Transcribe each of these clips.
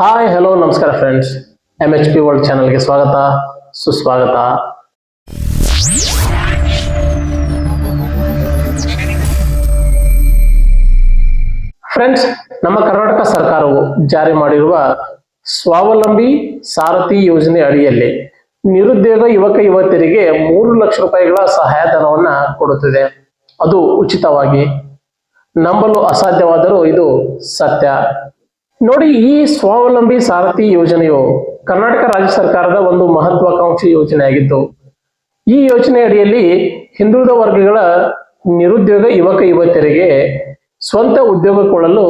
Hi hello ನಮಸ್ಕಾರ friends M H P world ಚಾನಲ್ಗೆ ಸ್ವಾಗತ. ಸುಸ್ವಾಗತ. ಫ್ರೆಂಡ್ಸ್ ನಮ್ಮ ಕರ್ನಾಟಕ ಸರ್ಕಾರವು ಜಾರಿ ಮಾಡಿರುವ ಸ್ವಾವಲಂಬಿ ಸಾರಥಿ ಯೋಜನೆ ಅಡಿಯಲ್ಲಿ ನಿರುದ್ಯೋಗ ಯುವಕ ಯುವತಿಯರಿಗೆ ಮೂರು ಲಕ್ಷ ರೂಪಾಯಿಗಳ ಸಹಾಯಧನವನ್ನ ಕೊಡುತ್ತಿದೆ. ಅದು ಉಚಿತವಾಗಿ. ನಂಬಲು ಅಸಾಧ್ಯವಾದರೂ ಇದು ಸತ್ಯ. ನೋಡಿ, ಈ ಸ್ವಾವಲಂಬಿ ಸಾರಥಿ ಯೋಜನೆಯು ಕರ್ನಾಟಕ ರಾಜ್ಯ ಸರ್ಕಾರದ ಒಂದು ಮಹತ್ವಾಕಾಂಕ್ಷಿ ಯೋಜನೆಯಾಗಿದ್ದು, ಈ ಯೋಜನೆ ಅಡಿಯಲ್ಲಿ ಹಿಂದುಳಿದ ವರ್ಗಗಳ ನಿರುದ್ಯೋಗ ಯುವಕ ಯುವತಿಯರಿಗೆ ಸ್ವಂತ ಉದ್ಯೋಗ ಕೊಡಲು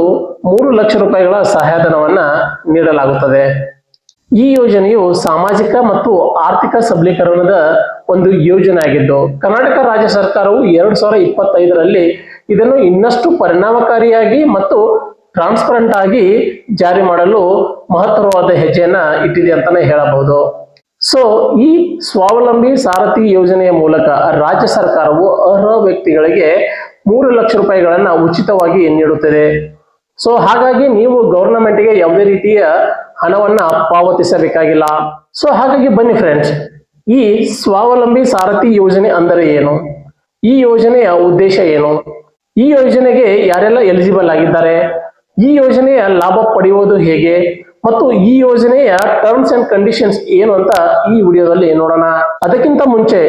ಮೂರು ಲಕ್ಷ ರೂಪಾಯಿಗಳ ಸಹಾಯಧನವನ್ನ ನೀಡಲಾಗುತ್ತದೆ. ಈ ಯೋಜನೆಯು ಸಾಮಾಜಿಕ ಮತ್ತು ಆರ್ಥಿಕ ಸಬಲೀಕರಣದ ಒಂದು ಯೋಜನೆ ಆಗಿದ್ದು ಕರ್ನಾಟಕ ರಾಜ್ಯ ಸರ್ಕಾರವು ಎರಡು ಸಾವಿರದ ಇಪ್ಪತ್ತೈದರಲ್ಲಿ ಇದನ್ನು ಇನ್ನಷ್ಟು ಪರಿಣಾಮಕಾರಿಯಾಗಿ ಮತ್ತು ಟ್ರಾನ್ಸ್ಪರೆಂಟ್ ಆಗಿ ಜಾರಿ ಮಾಡಲು ಮಹತ್ತರವಾದ ಹೆಜ್ಜೆಯನ್ನ ಇಟ್ಟಿದೆ ಅಂತಾನೆ ಹೇಳಬಹುದು. ಸೊ ಈ ಸ್ವಾವಲಂಬಿ ಸಾರಥಿ ಯೋಜನೆಯ ಮೂಲಕ ರಾಜ್ಯ ಸರ್ಕಾರವು ಅರ್ಹ ವ್ಯಕ್ತಿಗಳಿಗೆ ಮೂರು ಲಕ್ಷ ರೂಪಾಯಿಗಳನ್ನ ಉಚಿತವಾಗಿ ನೀಡುತ್ತದೆ. ಸೊ ಹಾಗಾಗಿ ನೀವು ಗವರ್ನಮೆಂಟ್ಗೆ ಯಾವುದೇ ರೀತಿಯ ಹಣವನ್ನ ಪಾವತಿಸಬೇಕಾಗಿಲ್ಲ. ಸೊ ಹಾಗಾಗಿ ಬನ್ನಿ ಫ್ರೆಂಡ್ಸ್ ಈ ಸ್ವಾವಲಂಬಿ ಸಾರಥಿ ಯೋಜನೆ ಅಂದರೆ ಏನು? ಈ ಯೋಜನೆಯ ಉದ್ದೇಶ ಏನು? ಈ ಯೋಜನೆಗೆ ಯಾರೆಲ್ಲ ಎಲಿಜಿಬಲ್ ಆಗಿದ್ದಾರೆ? ಈ ಯೋಜನೆಯ ಲಾಭ ಪಡೆಯುವುದು ಹೇಗೆ? ಮತ್ತು ಈ ಯೋಜನೆಯ ಟರ್ಮ್ಸ್ ಅಂಡ್ ಕಂಡೀಷನ್ಸ್ ಏನು ಅಂತ ಈ ವಿಡಿಯೋದಲ್ಲಿ ನೋಡೋಣ. ಅದಕ್ಕಿಂತ ಮುಂಚೆ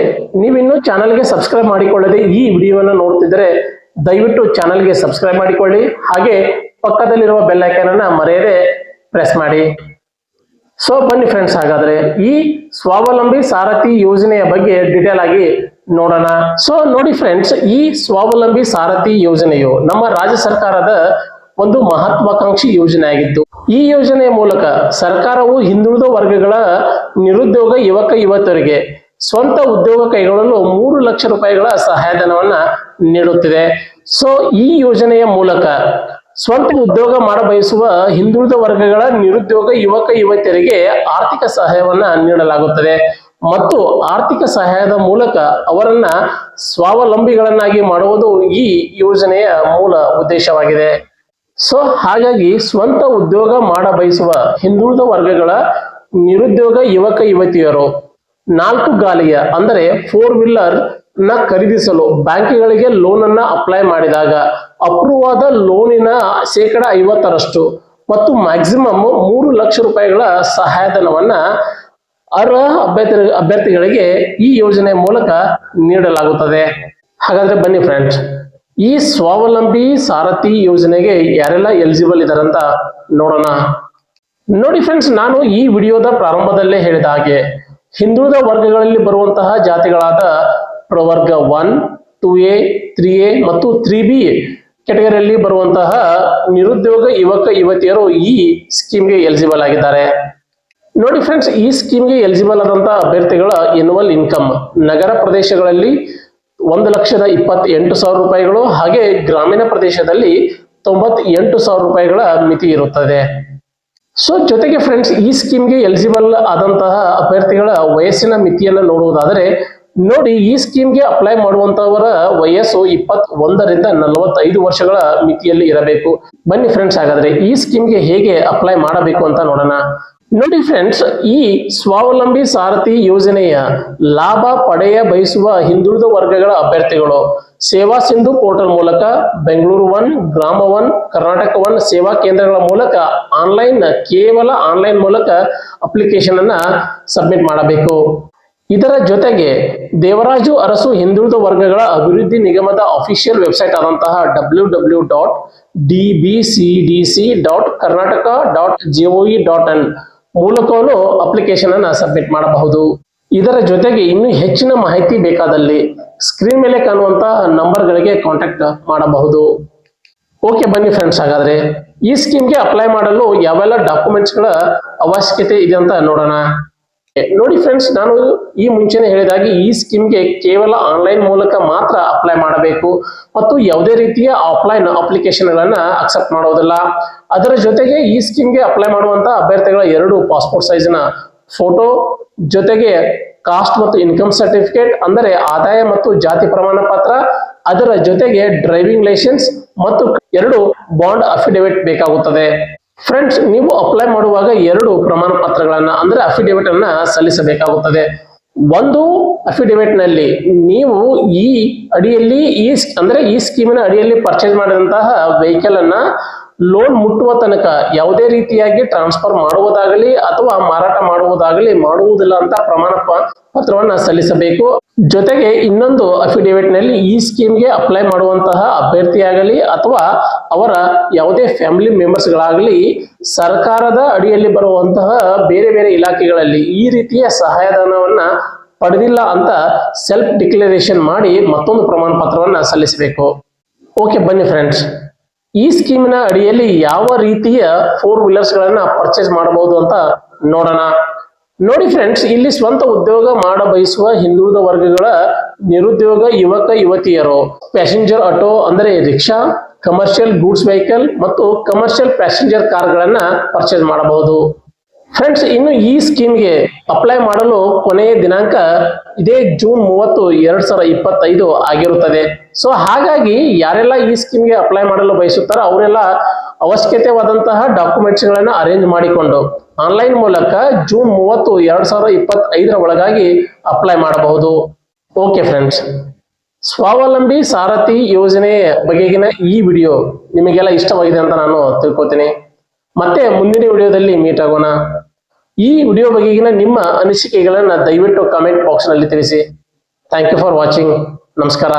ನೀವಿನ್ನು ಚಾನಲ್ಗೆ ಸಬ್ಸ್ಕ್ರೈಬ್ ಮಾಡಿಕೊಳ್ಳದೆ ಈ ವಿಡಿಯೋವನ್ನು ನೋಡ್ತಿದ್ರೆ ದಯವಿಟ್ಟು ಚಾನಲ್ಗೆ ಸಬ್ಸ್ಕ್ರೈಬ್ ಮಾಡಿಕೊಳ್ಳಿ. ಹಾಗೆ ಪಕ್ಕದಲ್ಲಿರುವ ಬೆಲ್ ಅನ್ನ ಮರೆಯದೆ ಪ್ರೆಸ್ ಮಾಡಿ. ಸೊ ಬನ್ನಿ ಫ್ರೆಂಡ್ಸ್ ಹಾಗಾದ್ರೆ ಈ ಸ್ವಾವಲಂಬಿ ಸಾರಥಿ ಯೋಜನೆಯ ಬಗ್ಗೆ ಡಿಟೇಲ್ ಆಗಿ ನೋಡೋಣ. ಸೊ ನೋಡಿ ಫ್ರೆಂಡ್ಸ್ ಈ ಸ್ವಾವಲಂಬಿ ಸಾರಥಿ ಯೋಜನೆಯು ನಮ್ಮ ರಾಜ್ಯ ಸರ್ಕಾರದ ಒಂದು ಮಹತ್ವಾಕಾಂಕ್ಷಿ ಯೋಜನೆ ಆಗಿತ್ತು. ಈ ಯೋಜನೆಯ ಮೂಲಕ ಸರ್ಕಾರವು ಹಿಂದುಳಿದ ವರ್ಗಗಳ ನಿರುದ್ಯೋಗ ಯುವಕ ಯುವತಿಯರಿಗೆ ಸ್ವಂತ ಉದ್ಯೋಗ ಕೈಗೊಳ್ಳಲು ಮೂರು ಲಕ್ಷ ರೂಪಾಯಿಗಳ ಸಹಾಯಧನವನ್ನ ನೀಡುತ್ತಿದೆ. ಸೊ, ಈ ಯೋಜನೆಯ ಮೂಲಕ ಸ್ವಂತ ಉದ್ಯೋಗ ಮಾಡಬಯಸುವ ಹಿಂದುಳಿದ ವರ್ಗಗಳ ನಿರುದ್ಯೋಗ ಯುವಕ ಯುವತಿಯರಿಗೆ ಆರ್ಥಿಕ ಸಹಾಯವನ್ನ ನೀಡಲಾಗುತ್ತದೆ. ಮತ್ತು ಆರ್ಥಿಕ ಸಹಾಯದ ಮೂಲಕ ಅವರನ್ನ ಸ್ವಾವಲಂಬಿಗಳನ್ನಾಗಿ ಮಾಡುವುದು ಈ ಯೋಜನೆಯ ಮೂಲ ಉದ್ದೇಶವಾಗಿದೆ. ಸೊ ಹಾಗಾಗಿ ಸ್ವಂತ ಉದ್ಯೋಗ ಮಾಡ ಬಯಸುವ ಹಿಂದುಳಿದ ವರ್ಗಗಳ ನಿರುದ್ಯೋಗ ಯುವಕ ಯುವತಿಯರು, ನಾಲ್ಕು ಗಾಲಿಯ ಅಂದರೆ ಫೋರ್ ವೀಲರ್ನ ಖರೀದಿಸಲು ಬ್ಯಾಂಕ್ಗಳಿಗೆ ಲೋನ್ ಅನ್ನ ಅಪ್ಲೈ ಮಾಡಿದಾಗ ಅಪ್ರೂವ್ ಆದ ಲೋನಿನ ಶೇಕಡ ಐವತ್ತರಷ್ಟು ಮತ್ತು ಮ್ಯಾಕ್ಸಿಮಮ್ ಮೂರು ಲಕ್ಷ ರೂಪಾಯಿಗಳ ಸಹಾಯಧನವನ್ನ ಅರ್ಹ ಅಭ್ಯರ್ಥಿ, ಅಭ್ಯರ್ಥಿಗಳಿಗೆ ಈ ಯೋಜನೆ ಮೂಲಕ ನೀಡಲಾಗುತ್ತದೆ. ಹಾಗಾದ್ರೆ ಬನ್ನಿ ಫ್ರೆಂಡ್ಸ್ ಈ ಸ್ವಾವಲಂಬಿ ಸಾರಥಿ ಯೋಜನೆಗೆ ಯಾರೆಲ್ಲ ಎಲಿಜಿಬಲ್ ಇದಾರಂತ ನೋಡೋಣ. ನೋಡಿ ಫ್ರೆಂಡ್ಸ್ ನಾನು ಈ ವಿಡಿಯೋದ ಪ್ರಾರಂಭದಲ್ಲೇ ಹೇಳಿದ ಹಾಗೆ, ಹಿಂದುಳಿದ ವರ್ಗಗಳಲ್ಲಿ ಬರುವಂತಹ ಜಾತಿಗಳಾದ ಪ್ರವರ್ಗ one two A three A ಮತ್ತು ತ್ರೀ ಬಿ ಕೆಟಗರಿಯಲ್ಲಿ ಬರುವಂತಹ ನಿರುದ್ಯೋಗ ಯುವಕ ಯುವತಿಯರು ಈ ಸ್ಕೀಮ್ಗೆ ಎಲಿಜಿಬಲ್ ಆಗಿದ್ದಾರೆ. ನೋಡಿ ಫ್ರೆಂಡ್ಸ್ ಈ ಸ್ಕೀಮ್ಗೆ ಎಲಿಜಿಬಲ್ ಆದಂತಹ ಅಭ್ಯರ್ಥಿಗಳ ಎನ್ಯುವಲ್ ಇನ್ಕಮ್ ನಗರ ಪ್ರದೇಶಗಳಲ್ಲಿ ಒಂದು ಲಕ್ಷದ ಇಪ್ಪತ್ತೆಂಟು ಸಾವಿರ ರೂಪಾಯಿಗಳು ಹಾಗೆ ಗ್ರಾಮೀಣ ಪ್ರದೇಶದಲ್ಲಿ ತೊಂಬತ್ತೆಂಟು ಸಾವಿರ ರೂಪಾಯಿಗಳ ಮಿತಿ ಇರುತ್ತದೆ. ಸೊ ಜೊತೆಗೆ ಫ್ರೆಂಡ್ಸ್ ಈ ಸ್ಕೀಮ್ಗೆ ಎಲಿಜಿಬಲ್ ಆದಂತಹ ಅಭ್ಯರ್ಥಿಗಳ ವಯಸ್ಸಿನ ಮಿತಿಯನ್ನು ನೋಡುವುದಾದರೆ, ನೋಡಿ, ಈ ಸ್ಕೀಮ್ಗೆ ಅಪ್ಲೈ ಮಾಡುವಂತವರ ವಯಸ್ಸು ಇಪ್ಪತ್ ಒಂದರಿಂದ ನಲವತ್ತೈದು ವರ್ಷಗಳ ಮಿತಿಯಲ್ಲಿ ಇರಬೇಕು. ಬನ್ನಿ ಫ್ರೆಂಡ್ಸ್ ಹಾಗಾದ್ರೆ ಈ ಸ್ಕೀಮ್ಗೆ ಹೇಗೆ ಅಪ್ಲೈ ಮಾಡಬೇಕು ಅಂತ ನೋಡೋಣ. ನೋಡಿ ಫ್ರೆಂಡ್ಸ್ ಈ ಸ್ವಾವಲಂಬಿ ಸಾರಥಿ ಯೋಜನೆಯ ಲಾಭ ಪಡೆಯ ಬಯಸುವ ಹಿಂದುಳಿದ ವರ್ಗಗಳ ಅಭ್ಯರ್ಥಿಗಳು ಸೇವಾ ಸಿಂಧು ಪೋರ್ಟಲ್ ಮೂಲಕ Bengaluru one, Grama one, Karnataka one ಸೇವಾ ಕೇಂದ್ರಗಳ ಮೂಲಕ ಆನ್ಲೈನ್, ಕೇವಲ ಆನ್ಲೈನ್ ಮೂಲಕ ಅಪ್ಲಿಕೇಶನ್ ಅನ್ನ ಸಬ್ಮಿಟ್ ಮಾಡಬೇಕು. ಇದರ ಜೊತೆಗೆ ದೇವರಾಜು ಅರಸು ಹಿಂದುಳಿದ ವರ್ಗಗಳ ಅಭಿವೃದ್ಧಿ ನಿಗಮದ ಅಫಿಷಿಯಲ್ ವೆಬ್ಸೈಟ್ ಆದಂತಹ W W dot D B C D C dot Karnataka dot G O V dot in ಮೂಲಕವೂ ಅಪ್ಲಿಕೇಶನ್ ಅನ್ನ ಸಬ್ಮಿಟ್ ಮಾಡಬಹುದು. ಇದರ ಜೊತೆಗೆ ಇನ್ನೂ ಹೆಚ್ಚಿನ ಮಾಹಿತಿ ಬೇಕಾದಲ್ಲಿ ಸ್ಕ್ರೀನ್ ಮೇಲೆ ಕಾಣುವಂತಹ ನಂಬರ್ಗಳಿಗೆ ಕಾಂಟ್ಯಾಕ್ಟ್ ಮಾಡಬಹುದು. ಓಕೆ ಬನ್ನಿ ಫ್ರೆಂಡ್ಸ್ ಹಾಗಾದ್ರೆ ಈ ಸ್ಕೀಮ್ಗೆ ಅಪ್ಲೈ ಮಾಡಲು ಯಾವೆಲ್ಲ ಡಾಕ್ಯುಮೆಂಟ್ಸ್ಗಳ ಅವಶ್ಯಕತೆ ಇದೆ ಅಂತ ನೋಡೋಣ. ನೋಡಿ ಫ್ರೆಂಡ್ಸ್ ನಾನು ಈ ಮುಂಚೆನೆ ಹೇಳಿದಾಗೆ ಈ ಸ್ಕೀಮ್ಗೆ ಕೇವಲ ಆನ್ಲೈನ್ ಮೂಲಕ ಮಾತ್ರ ಅಪ್ಲೈ ಮಾಡಬೇಕು. ಮತ್ತು ಯಾವುದೇ ರೀತಿಯ ಆಫ್ಲೈನ್ ಅಪ್ಲಿಕೇಶನ್ ಗಳನ್ನ ಅಕ್ಸೆಪ್ಟ್ ಮಾಡೋದಿಲ್ಲ. ಅದರ ಜೊತೆಗೆ ಈ ಸ್ಕೀಮ್ಗೆ ಅಪ್ಲೈ ಮಾಡುವಂತ ಅಭ್ಯರ್ಥಿಗಳ ಎರಡು ಪಾಸ್ಪೋರ್ಟ್ ಸೈಜ್ನ ಫೋಟೋ ಜೊತೆಗೆ ಕಾಸ್ಟ್ ಮತ್ತು ಇನ್ಕಮ್ ಸರ್ಟಿಫಿಕೇಟ್ ಅಂದರೆ ಆದಾಯ ಮತ್ತು ಜಾತಿ ಪ್ರಮಾಣ ಪತ್ರ, ಅದರ ಜೊತೆಗೆ ಡ್ರೈವಿಂಗ್ ಲೈಸೆನ್ಸ್ ಮತ್ತು ಎರಡು ಬಾಂಡ್ ಅಫಿಡೇವಿಟ್ ಬೇಕಾಗುತ್ತದೆ. ಫ್ರೆಂಡ್ಸ್ ನೀವು ಅಪ್ಲೈ ಮಾಡುವಾಗ ಎರಡು ಪ್ರಮಾಣ ಪತ್ರಗಳನ್ನ, ಅಂದ್ರೆ ಅಫಿಡೇವಿಟ್ ಅನ್ನ ಸಲ್ಲಿಸಬೇಕಾಗುತ್ತದೆ. ಒಂದು ಅಫಿಡೇವಿಟ್ನಲ್ಲಿ ನೀವು ಈ ಅಡಿಯಲ್ಲಿ ಈ ಅಂದ್ರೆ ಈ ಸ್ಕೀಮಿನ ಅಡಿಯಲ್ಲಿ ಪರ್ಚೇಸ್ ಮಾಡಿದಂತಹ ವೆಹಿಕಲ್ ಅನ್ನ ಲೋನ್ ಮುಟ್ಟುವ ತನಕ ಯಾವುದೇ ರೀತಿಯಾಗಿ ಟ್ರಾನ್ಸ್ಫರ್ ಮಾಡುವುದಾಗಲಿ ಅಥವಾ ಮಾರಾಟ ಮಾಡುವುದಾಗಲಿ ಮಾಡುವುದಿಲ್ಲ ಅಂತ ಪ್ರಮಾಣ ಪತ್ರವನ್ನ ಸಲ್ಲಿಸಬೇಕು. ಜೊತೆಗೆ ಇನ್ನೊಂದು ಅಫಿಡೇವಿಟ್ನಲ್ಲಿ ಈ ಸ್ಕೀಮ್ಗೆ ಅಪ್ಲೈ ಮಾಡುವಂತಹ ಅಭ್ಯರ್ಥಿಯಾಗಲಿ ಅಥವಾ ಅವರ ಯಾವುದೇ ಫ್ಯಾಮಿಲಿ ಮೆಂಬರ್ಸ್ ಗಳಾಗಲಿ ಸರ್ಕಾರದ ಅಡಿಯಲ್ಲಿ ಬರುವಂತಹ ಬೇರೆ ಬೇರೆ ಇಲಾಖೆಗಳಲ್ಲಿ ಈ ರೀತಿಯ ಸಹಾಯಧನವನ್ನ ಪಡೆದಿಲ್ಲ ಅಂತ ಸೆಲ್ಫ್ ಡಿಕ್ಲರೇಷನ್ ಮಾಡಿ ಮತ್ತೊಂದು ಪ್ರಮಾಣ ಪತ್ರವನ್ನ ಸಲ್ಲಿಸಬೇಕು. ಓಕೆ ಬನ್ನಿ ಫ್ರೆಂಡ್ಸ್ ಈ ಸ್ಕೀಮಿನ ಅಡಿಯಲ್ಲಿ ಯಾವ ರೀತಿಯ ಫೋರ್ ವೀಲರ್ಸ್ ಗಳನ್ನ ಪರ್ಚೇಸ್ ಮಾಡಬಹುದು ಅಂತ ನೋಡೋಣ. ನೋಡಿ ಫ್ರೆಂಡ್ಸ್ ಇಲ್ಲಿ ಸ್ವಂತ ಉದ್ಯೋಗ ಮಾಡ ಬಯಸುವ ಹಿಂದುಳಿದ ವರ್ಗಗಳ ನಿರುದ್ಯೋಗ ಯುವಕ, ಯುವತಿಯರು. ಪ್ಯಾಸೆಂಜರ್ ಆಟೋ ಅಂದರೆ ರಿಕ್ಷಾ ಕಮರ್ಷಿಯಲ್ ಗೂಡ್ಸ್ ವೆಹಿಕಲ್ ಮತ್ತು ಕಮರ್ಷಿಯಲ್ ಪ್ಯಾಸೆಂಜರ್ ಕಾರ್ಗಳನ್ನ ಪರ್ಚೇಸ್ ಮಾಡಬಹುದು. ಫ್ರೆಂಡ್ಸ್ ಇನ್ನು ಈ ಸ್ಕೀಮ್ಗೆ ಅಪ್ಲೈ ಮಾಡಲು ಕೊನೆಯ ದಿನಾಂಕ ಇದೇ ಜೂನ್ ಮೂವತ್ತು, ಎರಡ್ ಸಾವಿರದ ಇಪ್ಪತ್ತೈದು ಆಗಿರುತ್ತದೆ. ಸೊ ಹಾಗಾಗಿ ಯಾರೆಲ್ಲ ಈ ಸ್ಕೀಮ್ಗೆ ಅಪ್ಲೈ ಮಾಡಲು ಬಯಸುತ್ತಾರೋ ಅವರೆಲ್ಲ ಅವಶ್ಯಕತೆವಾದಂತಹ ಡಾಕ್ಯುಮೆಂಟ್ಸ್ ಗಳನ್ನ ಅರೇಂಜ್ ಮಾಡಿಕೊಂಡು ಆನ್ಲೈನ್ ಮೂಲಕ ಜೂನ್ ಮೂವತ್ತು, ಎರಡ್ ಸಾವಿರದ ಇಪ್ಪತ್ತೈದರ ಒಳಗಾಗಿ ಅಪ್ಲೈ ಮಾಡಬಹುದು. ಓಕೆ ಫ್ರೆಂಡ್ಸ್ ಸ್ವಾವಲಂಬಿ ಸಾರಥಿ ಯೋಜನೆ ಬಗೆಗಿನ ಈ ವಿಡಿಯೋ ನಿಮಗೆಲ್ಲ ಇಷ್ಟವಾಗಿದೆ ಅಂತ ನಾನು ತಿಳ್ಕೊತೀನಿ ಮತ್ತೆ ಮುಂದಿನ ವಿಡಿಯೋದಲ್ಲಿ ಮೀಟ್ ಆಗೋಣ. ಈ ವಿಡಿಯೋ ಬಗೆಗಿನ ನಿಮ್ಮ ಅನಿಸಿಕೆಗಳನ್ನು ದಯವಿಟ್ಟು ಕಾಮೆಂಟ್ ಬಾಕ್ಸ್ನಲ್ಲಿ ತಿಳಿಸಿ. ಥ್ಯಾಂಕ್ ಯು ಫಾರ್ ವಾಚಿಂಗ್ ನಮಸ್ಕಾರ.